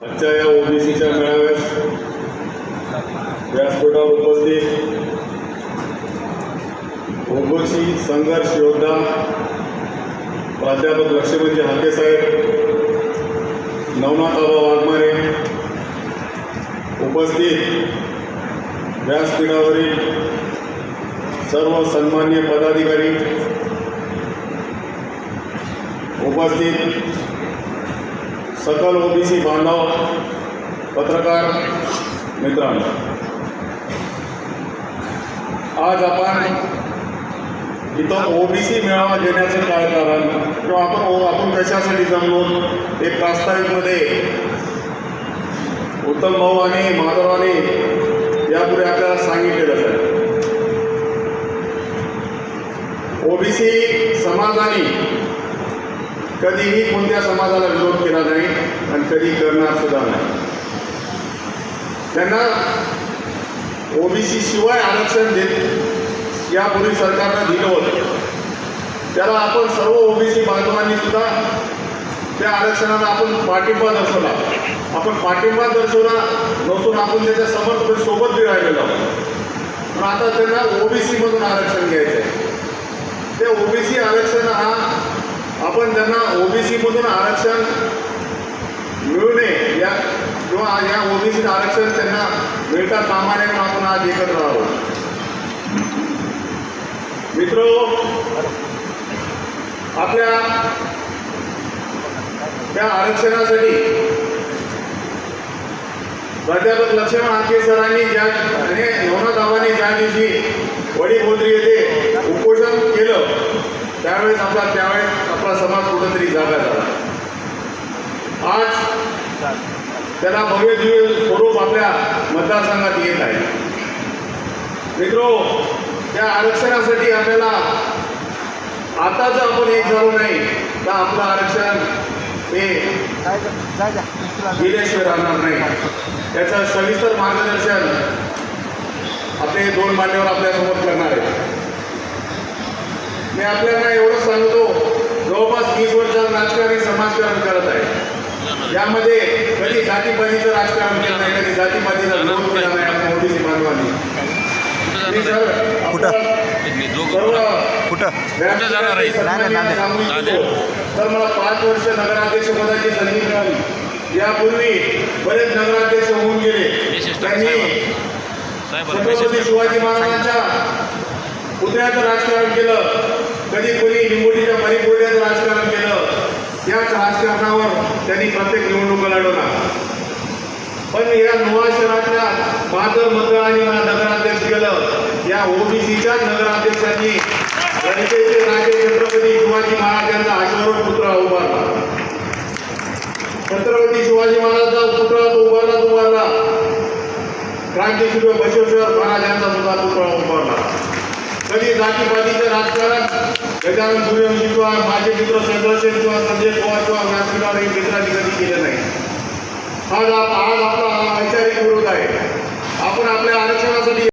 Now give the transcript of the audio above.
आजच्या या ओबीसीच्या मेळाव्यास व्यासपीठावर उपस्थित ओबीसी संघर्ष योद्धा प्राध्यापक लक्ष्मीजी हाके साहेब नवनाथाबा वाघमारे उपस्थित व्यासपीठावरील सर्व सन्मान्य पदाधिकारी उपस्थित सकल ओबीसी बांधव पत्रकार मित्रांनो. आज आपण इथं ओबीसी मेळावा घेण्याचं काय कारण? किंवा आपण ओ- आपण कशासाठी जमलो? एक प्रास्ताविकमध्ये उत्तम भाऊ आणि माधवानी यापुढे आपल्याला सांगितलेलं आहे. ओबीसी समाजाने कधीही कोणत्या समाजाला विरोध केला नाही आणि कधी करणार सुद्धा नाही. त्यांना ओबीसी शिवाय आरक्षण देत यापूर्वी सरकारनं दिलं होतं. त्याला आपण सर्व ओबीसी बांधवांनी सुद्धा त्या आरक्षणाला आपण पाठिंबा दर्शवला. आपण पाठिंबा दर्शवला नसून आपण त्याच्या समर्थ सोबत बी राहिलेलो पण आता त्यांना ओबीसीमधून आरक्षण घ्यायचं आहे ते ओबीसी आरक्षण हा आपण त्यांना ओबीसीमधून आरक्षण मिळू नये. या किंवा या ओबीसी आरक्षण त्यांना मिळता कामा नये म्हणून आपण आज एकत्र आहोत. मित्र आपल्या त्या आरक्षणासाठी प्राध्यापक लक्ष्मण हाके सरांनी ज्या आणि नवनाथ आबांनी ज्या दिवशी वडीगोद्री येथे उपोषण केलं. त्यावेळेस आपला त्यावेळेस आपला समाज कुठंतरी जागा झाला. आज त्याला भव्य दिव्य स्वरूप आपल्या मतदारसंघात येत आहे. मित्रो त्या आरक्षणासाठी आपल्याला आता जर आपण एक झालो नाही तर आपलं आरक्षण हे गेल्याशिवाय राहणार नाही. त्याचं सविस्तर मार्गदर्शन आपले दोन मान्यवर आपल्यासमोर मी आपल्याला एवढंच सांगतो जवळपास वीस वर्षात राजकारणी समाजकारण करत आहे. यामध्ये कधी जातीपातीचं राजकारण केलं नाही कधी जातीपातीचा विरोध केला नाही आपण ओबीसी बांधवांनी सर तर मला पाच वर्ष नगराध्यक्ष पदाची संधी मिळाली. यापूर्वी बरेच नगराध्यक्ष होऊन गेले. त्यांनी साहेब. छत्रपती शिवाजी महाराजांच्या पुतळ्याचं राजकारण केलं कधी कोणी निंबोटीच्या मरीपोट्याचं राजकारण केलं याच राजकारणावर त्यांनी प्रत्येक निवडणुका लढवला पण या नोवा शहरातल्या बहादर मतदारांनी मला नगराध्यक्ष केलं. या ओबीसीच्याच नगराध्यक्षांनी जनतेचे राजे छत्रपती शिवाजी महाराज यांचा अश्वारूढ पुतळा उभारला. छत्रपती शिवाजी महाराजांचा पुतळा तो उभारला उभारला. क्रांतीसूर्य बसवेश्वर महाराज यांचा सुद्धा पुतळा कधी जातीपातीचं राजकारण गजानन सूर्यवंशी किंवा माझे मित्र चंद्रसेन किंवा संजय पवार किंवा व्यासपीठावर हे मित्रांनी कधी केलं नाही. आज आज आपला वैचारिक विरोध आहे आपण आपल्या आरक्षणासाठी